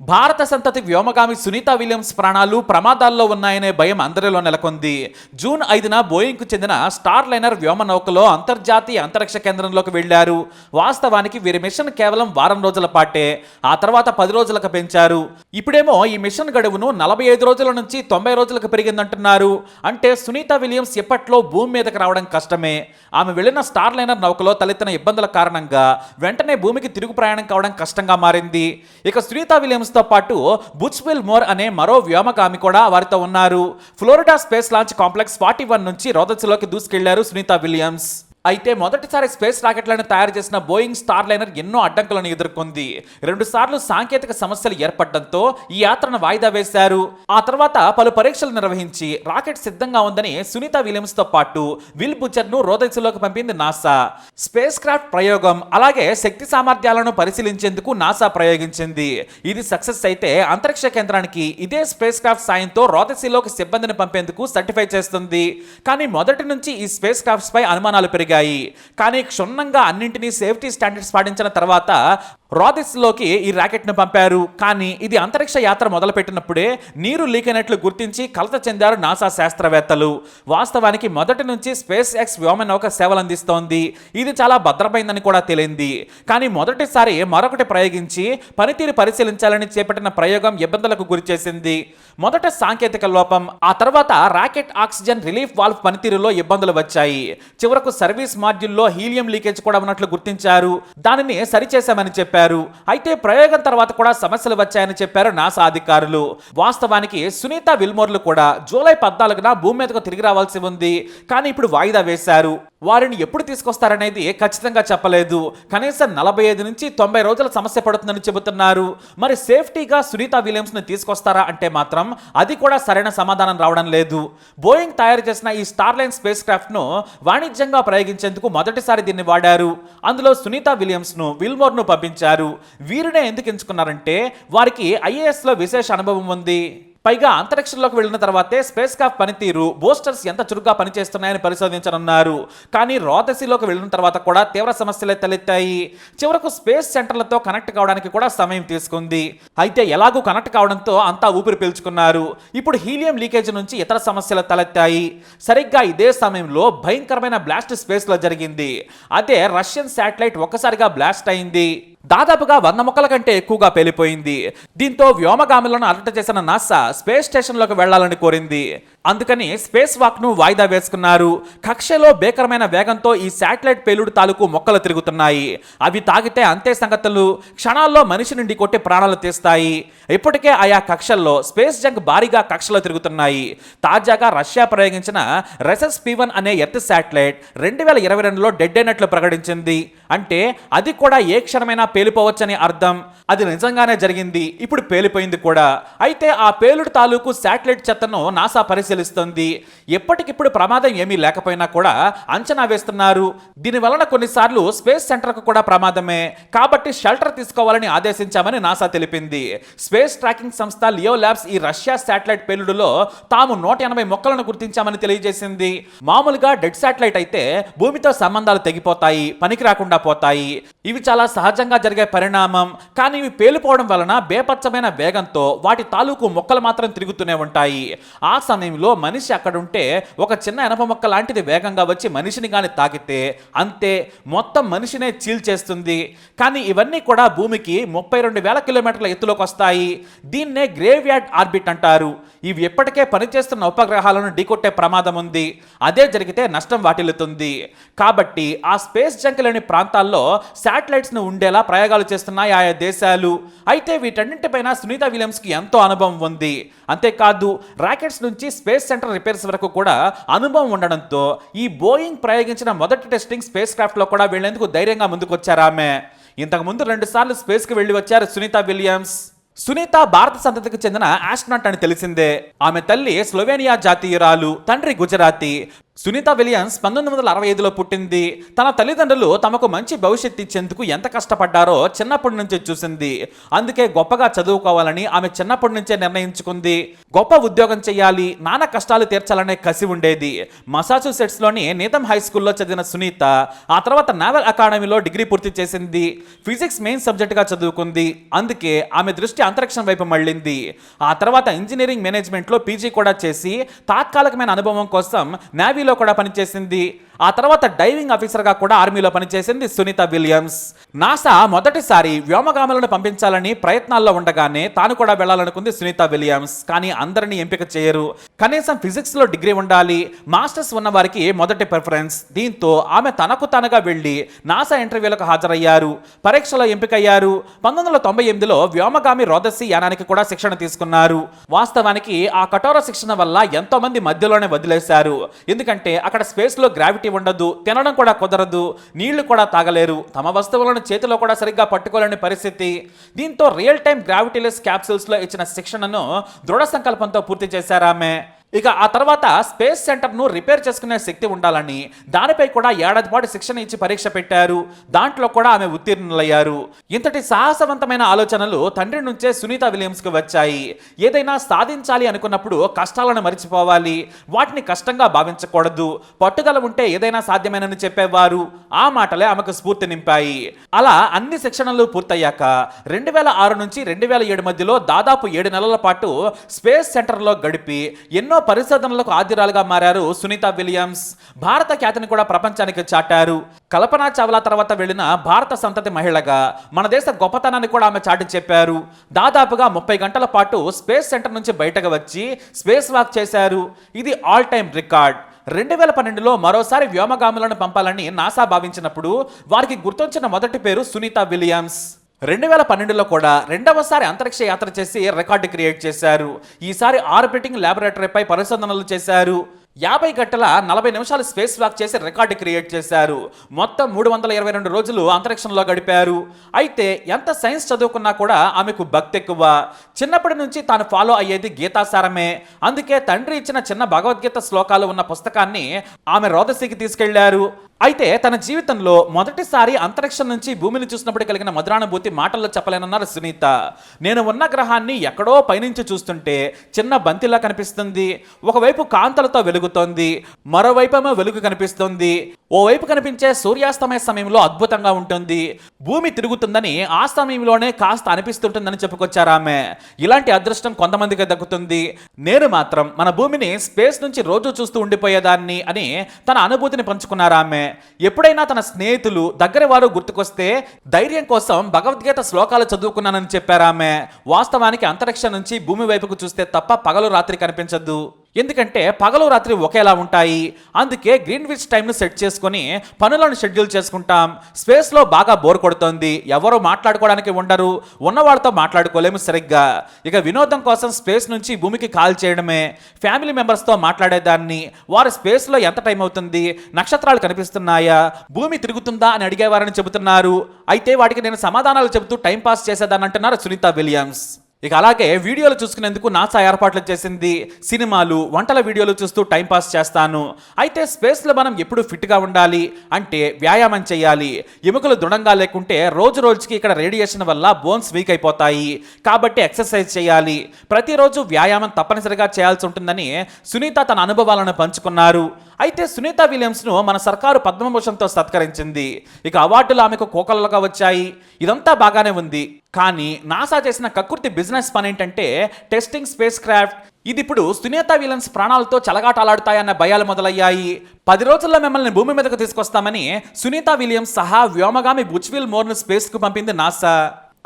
భారత సంతతి వ్యోమగామి సునీత విలియమ్స్ ప్రాణాలు ప్రమాదాల్లో ఉన్నాయనే భయం అందరిలో నెలకొంది. జూన్ ఐదున బోయింగ్కు చెందిన స్టార్ లైనర్ వ్యోమ నౌకలో అంతర్జాతీయ అంతరిక్ష కేంద్రంలోకి వెళ్ళారు వాస్తవానికి వీరి మిషన్ కేవలం వారం రోజుల పాటే. ఆ తర్వాత పది రోజులకు పెంచారు. ఇప్పుడేమో ఈ మిషన్ గడువును నలభై ఐదు రోజుల నుంచి తొంభై రోజులకు పెరిగిందంటున్నారు. అంటే సునీత విలియమ్స్ ఎప్పట్లో భూమి మీదకి రావడం కష్టమే. ఆమె వెళ్ళిన స్టార్ లైనర్ నౌకలో తలెత్తిన ఇబ్బందుల కారణంగా వెంటనే భూమికి తిరుగు ప్రయాణం కావడం కష్టంగా మారింది. ఇక సునీత విలియమ్స్ తో పాటు బుచ్విల్ మోర్ అనే మరో వ్యోమగామి కూడా వారితో ఉన్నారు. Florida space launch complex forty one నుంచి రోదస్లోకి దూసుకెళ్ళారు సునీత విలియమ్స్. అయితే మొదటిసారి స్పేస్ రాకెట్లను తయారు చేసిన బోయింగ్ స్టార్ లైనర్ ఎన్నో అడ్డంకులను ఎదుర్కొంది. రెండుసార్లు సాంకేతిక సమస్యలు ఏర్పడడంతో ఈ యాత్రను వాయిదా వేశారు. ఆ తర్వాత పలు పరీక్షలు నిర్వహించి రాకెట్ సిద్ధంగా ఉందని సునీత విలియమ్స్తో పాటు విల్ బుచర్ను పంపింది నాసా. స్పేస్ క్రాఫ్ట్ ప్రయోగం అలాగే శక్తి సామర్థ్యాలను పరిశీలించేందుకు నాసా ప్రయోగించింది. ఇది సక్సెస్ అయితే అంతరిక్ష కేంద్రానికి ఇదే స్పేస్ క్రాఫ్ట్ సాయంతో రోదసిలోకి సిబ్బందిని పంపేందుకు సర్టిఫై చేస్తుంది. కానీ మొదటి నుంచి ఈ స్పేస్ క్రాఫ్ట్స్పై అనుమానాలు పెరిగాయి. కానీ క్షుణ్ణంగా అన్నింటినీ సేఫ్టీ స్టాండర్డ్స్ పాటించిన తర్వాత రాదిస్లోకి ఈ ర్యాకెట్ను పంపారు. కానీ ఇది అంతరిక్ష యాత్ర మొదలుపెట్టినప్పుడే నీరు లీక్ అయినట్లు గుర్తించి కలత చెందారు నాసా శాస్త్రవేత్తలు. వాస్తవానికి మొదటి నుంచి స్పేస్ ఎక్స్ వ్యోమనౌక సేవలు అందిస్తోంది. ఇది చాలా భద్రమైందని కూడా తేలింది. కానీ మొదటిసారి మరొకటి ప్రయోగించి పనితీరు పరిశీలించాలని చేపట్టిన ప్రయోగం ఇబ్బందులకు గురిచేసింది మొదట సాంకేతిక లోపం ఆ తర్వాత రాకెట్ ఆక్సిజన్ రిలీఫ్ వాల్వ్ పనితీరులో ఇబ్బందులు వచ్చాయి. చివరకు సర్వీస్ మాడ్యూల్లో హీలియం లీకేజ్ కూడా ఉన్నట్లు గుర్తించారు. దానిని సరిచేశామని చెప్పారు. అయితే ప్రయోగం తర్వాత కూడా సమస్యలు వచ్చాయని చెప్పారు నాసా అధికారులు. వాస్తవానికి సునీత విల్మోర్లు కూడా జూలై పద్నాలుగున భూమి మీదకు తిరిగి రావాల్సి ఉంది. కానీ ఇప్పుడు వాయిదా వేశారు. వారిని ఎప్పుడు తీసుకొస్తారనేది ఖచ్చితంగా చెప్పలేదు. కనీసం నలభై ఐదు నుంచి తొంభై రోజుల సమస్య పడుతుందని చెబుతున్నారు. మరి సేఫ్టీగా సునీత విలియమ్స్ని తీసుకొస్తారా అంటే మాత్రం అది కూడా సరైన సమాధానం రావడం లేదు. బోయింగ్ తయారు చేసిన ఈ స్టార్లైన్ స్పేస్ క్రాఫ్ట్ను వాణిజ్యంగా ప్రయోగించేందుకు మొదటిసారి దీన్ని వాడారు. అందులో సునీత విలియమ్స్ను విల్మోర్ను పంపించారు. వీరినే ఎందుకు ఎంచుకున్నారంటే వారికి ఐఏఎస్లో విశేష అనుభవం ఉంది. పైగా అంతరిక్షంలోకి వెళ్ళిన తర్వాతే స్పేస్ క్రాఫ్ట్ పనితీరు బూస్టర్స్ ఎంత చురుగ్గా పనిచేస్తున్నాయని పరిశోధించనున్నారు. కానీ రోదసిలోకి వెళ్ళిన తర్వాత కూడా తీవ్ర సమస్యలే తలెత్తాయి. చివరకు స్పేస్ సెంటర్లతో కనెక్ట్ కావడానికి కూడా సమయం తీసుకుంది. అయితే ఎలాగూ కనెక్ట్ కావడంతో అంతా ఊపిరి పీల్చుకున్నారు. ఇప్పుడు హీలియం లీకేజ్ నుంచి ఇతర సమస్యలు తలెత్తాయి. సరిగ్గా ఇదే సమయంలో భయంకరమైన బ్లాస్ట్ స్పేస్లో జరిగింది. అదే రష్యన్ శాటిలైట్ ఒక్కసారిగా బ్లాస్ట్ అయింది. దాదాపుగా వంద మొక్కల కంటే ఎక్కువగా పేలిపోయింది. దీంతో వ్యోమగాములను అలర్ట్ చేసిన నాసా స్పేస్ స్టేషన్లోకి వెళ్ళాలని కోరింది. అందుకని స్పేస్ వాక్ను వాయిదా వేసుకున్నారు. కక్షలో భీకరమైన వేగంతో ఈ శాటిలైట్ పేలుడు తాలూకు మొక్కలు తిరుగుతున్నాయి. అవి తాగితే అంతే సంగతులు. క్షణాల్లో మనిషి నుండి కొట్టి ప్రాణాలు తీస్తాయి. ఇప్పటికే ఆయా కక్షల్లో స్పేస్ జంక్ భారీగా కక్షలో తిరుగుతున్నాయి. తాజాగా రష్యా ప్రయోగించిన రెసెస్ పీవన్ అనే ఎర్త్ శాటిలైట్ రెండు వేల ఇరవై రెండులో డెడ్ అయినట్లు ప్రకటించింది. అంటే అది కూడా ఏ క్షణమైనా పేలిపోవచ్చని అర్థం. అది నిజంగానే జరిగింది. ఇప్పుడు పేలిపోయింది కూడా. అయితే ఆ పేలుడు తాలూకు శాటిలైట్ చెత్తను నాసా పరిశీలిస్తుంది. ఎప్పటికిప్పుడు ప్రమాదం ఏమీ లేకపోయినా కూడా అంచనా వేస్తున్నారు. దీని వలన కొన్నిసార్లు స్పేస్ సెంటర్కు కూడా ప్రమాదమే. కాబట్టి షెల్టర్ తీసుకోవాలని ఆదేశించామని నాసా తెలిపింది. స్పేస్ ట్రాకింగ్ సంస్థ లియో ల్యాబ్స్ ఈ రష్యా శాటిలైట్ పేలుడులో తాము నూట ఎనభై మొక్కలను గుర్తించామని తెలియజేసింది. మామూలుగా డెడ్ శాటిలైట్ అయితే భూమితో సంబంధాలు తెగిపోతాయి. పనికి రాకుండా పోతాయి. ఇవి చాలా సహజంగా జరిగే పరిణామం. కానీ ఇవి పేలిపోవడం వలన బేపచ్చమైన వేగంతో వాటి తాలూకు మొక్కలు మాత్రం తిరుగుతూనే ఉంటాయి. ఆ సమయంలో మనిషి అక్కడ ఉంటే ఒక చిన్న ఎనప మొక్క లాంటిది వేగంగా వచ్చి మనిషిని కానీ తాకితే అంతే మొత్తం మనిషినే చీల్చేస్తుంది కానీ ఇవన్నీ కూడా భూమికి ముప్పై రెండు వేల కిలోమీటర్ల ఎత్తులోకి వస్తాయి. దీన్నే గ్రేవ్ యార్డ్ ఆర్బిట్ అంటారు. ఇవి ఎప్పటికే పనిచేస్తున్న ఉపగ్రహాలను ఢీకొట్టే ప్రమాదం ఉంది. అదే జరిగితే నష్టం వాటిల్లుతుంది. కాబట్టి ఆ స్పేస్ జంక్ ప్రాంతాల్లో శాటిలైట్స్ను ఉండేలా ప్రయోగాలు చేస్తున్నాయి ఆయా దేశాలు. అయితే వీటన్నింటిపైన సునీత విలియమ్స్కి ఎంతో అనుభవం ఉంది. అంతేకాదు రాకెట్స్ నుంచి స్పేస్ సెంటర్ రిపేర్స్ వరకు కూడా అనుభవం ఉండడంతో ఈ బోయింగ్ ప్రయోగించిన మొదటి టెస్టింగ్ స్పేస్ క్రాఫ్ట్లో కూడా వెళ్ళేందుకు ధైర్యంగా ముందుకొచ్చారు ఆమె? ఇంతకు ముందు రెండు సార్లు స్పేస్కి వెళ్ళి వచ్చారు సునీత విలియమ్స్. సునీత భారత సంతతికి చెందిన ఆస్ట్రోనాట్ అని తెలిసిందే. ఆమె తల్లి స్లోవేనియా జాతీయురాలు తండ్రి గుజరాతీ. సునీత విలియమ్స్ పంతొమ్మిది వందల అరవై ఐదులో పుట్టింది. తన తల్లిదండ్రులు తమకు మంచి భవిష్యత్తు ఇచ్చేందుకు ఎంత కష్టపడ్డారో చిన్నప్పటి నుంచే చూసింది. అందుకే గొప్పగా చదువుకోవాలని ఆమె చిన్నప్పటి నుంచే నిర్ణయించుకుంది. గొప్ప ఉద్యోగం చేయాలి నాన్న కష్టాలు తీర్చాలనే కసి ఉండేది. మసాచుసెట్స్లోని నీతం హై స్కూల్లో చదివిన సునీత ఆ తర్వాత నావల్ అకాడమీలో డిగ్రీ పూర్తి చేసింది. ఫిజిక్స్ మెయిన్ సబ్జెక్ట్గా చదువుకుంది. అందుకే ఆమె దృష్టి అంతరిక్షం వైపు మళ్ళింది. ఆ తర్వాత ఇంజనీరింగ్ మేనేజ్మెంట్లో పీజీ కూడా చేసి తాత్కాలికమైన అనుభవం కోసం నావీలో కూడా పనిచేసింది. ఆ తర్వాత డైవింగ్ ఆఫీసర్గా కూడా ఆర్మీలో పనిచేసింది సునీత విలియమ్స్. నాసా మొదటిసారి వ్యోమగాములను పంపించాలని ప్రయత్నాల్లో ఉండగానే తాను కూడా వెళ్ళాలనుకుంది సునీత విలియమ్స్. కానీ అందరినీ ఎంపిక చేయరు. కనీసం ఫిజిక్స్లో డిగ్రీ ఉండాలి మాస్టర్స్ ఉన్న వారికి మొదటి ప్రిఫరెన్స్. దీంతో ఆమె తనకు తానుగా వెళ్ళి నాసా ఇంటర్వ్యూలకు హాజరయ్యారు. పరీక్షలో ఎంపికయ్యారు. పంతొమ్మిది వందల తొంభై ఎనిమిదిలో వ్యోమగామి రోదస్సి యానానికి కూడా శిక్షణ తీసుకున్నారు. వాస్తవానికి ఆ కఠోర శిక్షణ వల్ల ఎంతో మంది మధ్యలోనే వదిలేశారు. ఎందుకంటే అక్కడ స్పేస్లో గ్రావిటీ ఉండదు తినడం కూడా కుదరదు నీళ్ళు కూడా తాగలేరు. తమ వస్తువులను చేతిలో కూడా సరిగ్గా పట్టుకోలేని పరిస్థితి. దీంతో రియల్ టైం గ్రావిటీలెస్ క్యాప్సూల్స్లో ఇచ్చిన శిక్షణను దృఢ సంకల్పంతో పూర్తి చేశారామె ఇక ఆ తర్వాత స్పేస్ సెంటర్ను రిపేర్ చేసుకునే శక్తి ఉండాలని దానిపై కూడా ఏడాది పాటు శిక్షణ ఇచ్చి పరీక్ష పెట్టారు. దాంట్లో కూడా ఆమె ఉత్తీర్ణులయ్యారు. ఇంతటి సాహసవంతమైన ఆలోచనలు తండ్రి నుంచే సునీత విలియమ్స్కి వచ్చాయి. ఏదైనా సాధించాలి అనుకున్నప్పుడు కష్టాలను మరిచిపోవాలి. వాటిని కష్టంగా భావించకూడదు. పట్టుదల ఉంటే ఏదైనా సాధ్యమేనని చెప్పేవారు. ఆ మాటలే ఆమెకు స్ఫూర్తి నింపాయి. అలా అన్ని శిక్షణలు పూర్తయ్యాక రెండు వేల ఆరు నుంచి రెండు వేల ఏడు మధ్యలో దాదాపు ఏడు నెలల పాటు స్పేస్ సెంటర్లో గడిపి ఎన్నో పరిశోధనలకు ఆదిరాలుగా మారారు సునీత విలియమ్స్. భారత ఖ్యాతిని కూడా ప్రపంచానికి చాటారు. కల్పనా చావ్లా తర్వాత వెళ్ళిన భారత సంతతి మహిళగా మన దేశ గొప్పతనాన్ని కూడా ఆమె చాటి చెప్పారు. దాదాపుగా ముప్పై గంటల పాటు స్పేస్ సెంటర్ నుంచి బయటకు వచ్చి స్పేస్ వాక్ చేశారు. ఇది ఆల్ టైమ్ రికార్డ్. రెండు వేల పన్నెండులో మరోసారి వ్యోమగాములను పంపాలని నాసా భావించినప్పుడు వారికి గుర్తొచ్చిన మొదటి పేరు సునీత విలియమ్స్. రెండు వేల పన్నెండులో కూడా రెండవసారి అంతరిక్ష యాత్ర చేసి రికార్డు క్రియేట్ చేశారు. ఈసారి ఆర్బిటింగ్ ల్యాబొరేటరీపై పరిశోధనలు చేశారు. యాభై గంటల నలభై నిమిషాలు స్పేస్ వాక్ చేసి రికార్డు క్రియేట్ చేశారు. మొత్తం మూడు వందల ఇరవై రెండు రోజులు అంతరిక్షంలో గడిపారు. అయితే ఎంత సైన్స్ చదువుకున్నా కూడా ఆమెకు భక్తి ఎక్కువ చిన్నప్పటి నుంచి తాను ఫాలో అయ్యేది గీతాసారమే. అందుకే తండ్రి ఇచ్చిన చిన్న భగవద్గీత శ్లోకాలు ఉన్న పుస్తకాన్ని ఆమె రోదసికి తీసుకెళ్ళారు. అయితే తన జీవితంలో మొదటిసారి అంతరిక్షం నుంచి భూమిని చూసినప్పుడు కలిగిన మధురానుభూతి మాటల్లో చెప్పలేనన్నారు సునీత. నేను ఉన్న గ్రహాన్ని ఎక్కడో పైనుంచి చూస్తుంటే చిన్న బంతిలా కనిపిస్తుంది. ఒకవైపు కాంతలతో వెలుగుతోంది. మరోవైపేమో వెలుగు కనిపిస్తుంది. ఓవైపు కనిపించే సూర్యాస్తమయ సమయంలో అద్భుతంగా ఉంటుంది. భూమి తిరుగుతుందని ఆ సమయంలోనే కాస్త అనిపిస్తుంటుందని చెప్పుకొచ్చారు ఆమె. ఇలాంటి అదృష్టం కొంతమందికి దక్కుతుంది. నేను మాత్రం మన భూమిని స్పేస్ నుంచి రోజు చూస్తూ ఉండిపోయేదాన్ని అని తన అనుభూతిని పంచుకున్నారు ఆమె. ఎప్పుడైనా తన స్నేహితులు దగ్గర వారు గుర్తుకొస్తే ధైర్యం కోసం భగవద్గీత శ్లోకాలు చదువుకున్నానని చెప్పారామె వాస్తవానికి అంతరిక్షం నుంచి భూమి వైపుకు చూస్తే తప్ప పగలు రాత్రి కనిపించదు. ఎందుకంటే పగలు రాత్రి ఒకేలా ఉంటాయి. అందుకే గ్రీన్విచ్ టైంను సెట్ చేసుకొని పనులను షెడ్యూల్ చేసుకుంటాం. స్పేస్లో బాగా బోర్ కొడుతోంది. ఎవరు మాట్లాడుకోవడానికి ఉండరు. ఉన్నవాళ్ళతో మాట్లాడుకోలేము సరిగ్గా. ఇక వినోదం కోసం స్పేస్ నుంచి భూమికి కాల్ చేయడమే. ఫ్యామిలీ మెంబర్స్తో మాట్లాడేదాన్ని. వారు స్పేస్లో ఎంత టైం అవుతుంది? నక్షత్రాలు కనిపిస్తున్నాయా? భూమి తిరుగుతుందా అని అడిగేవారని చెబుతున్నారు. అయితే వాటికి నేను సమాధానాలు చెబుతూ టైం పాస్ చేసేదాన్ని అంటున్నారు సునీత విలియమ్స్. ఇక అలాగే వీడియోలు చూసుకునేందుకు నాసా ఏర్పాట్లు చేసింది సినిమాలు వంటల వీడియోలు చూస్తూ టైంపాస్ చేస్తాను. అయితే స్పేస్లో మనం ఎప్పుడు ఫిట్గా ఉండాలి అంటే వ్యాయామం చేయాలి. ఎముకలు దృఢంగా లేకుంటే రోజు రోజుకి ఇక్కడ రేడియేషన్ వల్ల బోన్స్ వీక్ అయిపోతాయి. కాబట్టి ఎక్సర్సైజ్ చేయాలి. ప్రతిరోజు వ్యాయామం తప్పనిసరిగా చేయాల్సి ఉంటుందని సునీత తన అనుభవాలను పంచుకున్నారు. అయితే సునీత విలియమ్స్ను మన సర్కారు పద్మభూషణ్తో సత్కరించింది. ఇక అవార్డులు ఆమెకు కోకలలుగా వచ్చాయి. ఇదంతా బాగానే ఉంది. కానీ నాసా చేసిన కక్కుర్తి బిజినెస్ పని ఏంటంటే టెస్టింగ్ స్పేస్ క్రాఫ్ట్ ఇది ఇప్పుడు సునీత విలియమ్స్ ప్రాణాలతో చలగాటలాడుతాయన్న భయాలు మొదలయ్యాయి. పది రోజుల్లో మిమ్మల్ని భూమి మీదకు తీసుకొస్తామని సునీత విలియమ్స్ సహా వ్యోమగామి బుచ్విల్ మోర్ను స్పేస్కు పంపింది నాసా.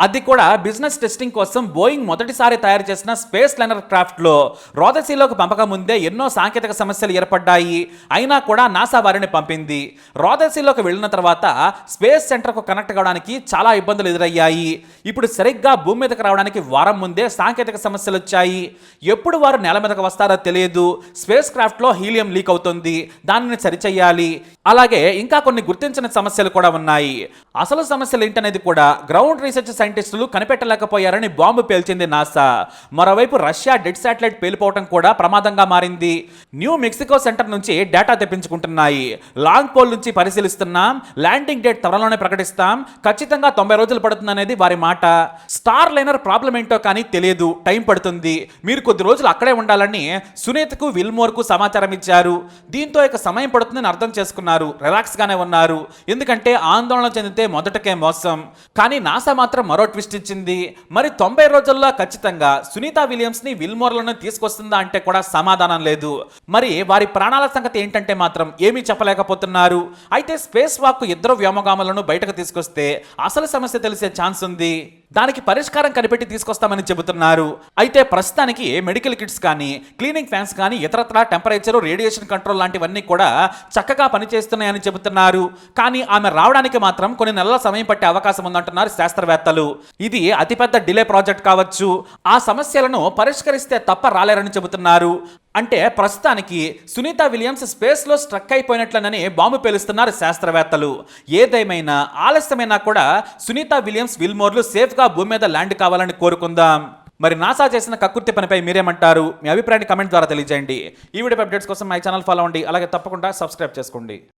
అది కూడా బిజినెస్ టెస్టింగ్ కోసం బోయింగ్ మొదటిసారి తయారు చేసిన స్పేస్ లైనర్ క్రాఫ్ట్లో రోదసీలోకి పంపక ముందే ఎన్నో సాంకేతిక సమస్యలు ఏర్పడ్డాయి. అయినా కూడా నాసా వారిని పంపింది. రోదసీలోకి వెళ్ళిన తర్వాత స్పేస్ సెంటర్కు కనెక్ట్ కావడానికి చాలా ఇబ్బందులు ఎదురయ్యాయి. ఇప్పుడు సరిగ్గా భూమి మీదకి రావడానికి వారం ముందే సాంకేతిక సమస్యలు వచ్చాయి. ఎప్పుడు వారు నేల మీదకి వస్తారో తెలియదు. స్పేస్ క్రాఫ్ట్లో హీలియం లీక్ అవుతుంది. దానిని సరిచేయాలి. అలాగే ఇంకా కొన్ని గుర్తించిన సమస్యలు కూడా ఉన్నాయి. అసలు సమస్యలు ఏంటనేది కూడా గ్రౌండ్ రీసెర్చ్ సైంటిస్టులు కనిపెట్టలేకపోయారని బాంబు పేల్చింది నాసా. మరోవైపు రష్యా డెడ్ శాటిలైట్ పేలిపోవడం కూడా ప్రమాదంగా మారింది. న్యూ మెక్సికో సెంటర్ నుంచి డేటా తెప్పించుకుంటున్నాయి. లాంగ్ పోల్ నుంచి పరిశీలిస్తున్నాం ల్యాండింగ్ డేట్ త్వరలోనే ప్రకటిస్తాం ఖచ్చితంగా తొంభై రోజులు పడుతుందనేది వారి మాట. స్టార్ లైనర్ ప్రాబ్లం ఏంటో కానీ తెలియదు టైం పడుతుంది. మీరు కొద్ది రోజులు అక్కడే ఉండాలని సునీతకు విల్మోర్కు సమాచారం ఇచ్చారు. దీంతో ఇక సమయం పడుతుందని అర్థం చేసుకున్నారు. రిలాక్స్గానే ఉన్నారు. ఎందుకంటే ఆందోళన చెందితే మొదటకే మోసం. కానీ నాసా మాత్రం మరో ట్విస్ట్ ఇచ్చింది. మరి తొంభై రోజుల్లో ఖచ్చితంగా సునీత విలియమ్స్ని విల్మోర్లను తీసుకొస్తుందా అంటే కూడా సమాధానం లేదు. మరి వారి ప్రాణాల సంగతి ఏంటంటే మాత్రం ఏమీ చెప్పలేకపోతున్నారు. అయితే స్పేస్ వాక్ ఇద్దరు వ్యోమగాములను బయటకు తీసుకొస్తే అసలు సమస్య తెలిసే ఛాన్స్ ఉంది. దానికి పరిష్కారం కనిపెట్టి తీసుకొస్తామని చెబుతున్నారు. అయితే ప్రస్తుతానికి మెడికల్ కిట్స్ కానీ క్లీనింగ్ ఫ్యాన్స్ కానీ ఇతరత్ర టెంపరేచర్ రేడియేషన్ కంట్రోల్ లాంటివన్నీ కూడా చక్కగా పనిచేస్తున్నాయని చెబుతున్నారు. కానీ ఆమె రావడానికి మాత్రం కొన్ని నెలల సమయం పట్టే అవకాశం ఉందంటున్నారు శాస్త్రవేత్తలు. ఇది అతిపెద్ద డిలే ప్రాజెక్ట్ కావచ్చు. ఆ సమస్యలను పరిష్కరిస్తే తప్ప రాలేరని చెబుతున్నారు. అంటే ప్రస్తుతానికి సునీత విలియమ్స్ స్పేస్లో స్ట్రక్ అయిపోయినట్లనని బాంబు పేలుస్తున్నారు శాస్త్రవేత్తలు. ఏదేమైనా ఆలస్యమైనా కూడా సునీత విలియమ్స్ విల్మోర్లు సేఫ్గా భూమి మీద ల్యాండ్ కావాలని కోరుకుందాం. మరి నాసా చేసిన కక్కుర్తి పనిపై మీరేమంటారు? మీ అభిప్రాయాన్ని కమెంట్ ద్వారా తెలియజేయండి. ఈ వీడియో అప్డేట్స్ కోసం మై ఛానల్ ఫాలో అవ్వండి. అలాగే తప్పకుండా సబ్స్క్రైబ్ చేసుకోండి.